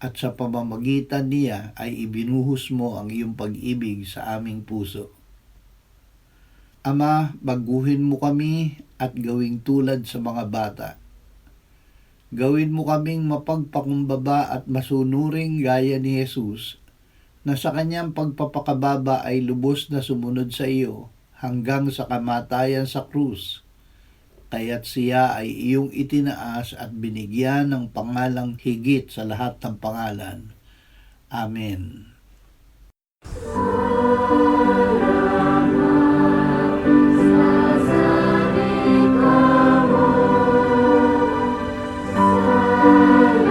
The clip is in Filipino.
at sa pamamagitan niya ay ibinuhos mo ang iyong pag-ibig sa aming puso. Ama, baguhin mo kami at gawing tulad sa mga bata. Gawin mo kaming mapagpakumbaba at masunuring gaya ni Jesus, na sa kanyang pagpapakababa ay lubos na sumunod sa iyo hanggang sa kamatayan sa krus kaya't siya ay iyong itinaas at binigyan ng pangalang higit sa lahat ng pangalan. Amen. Thank you.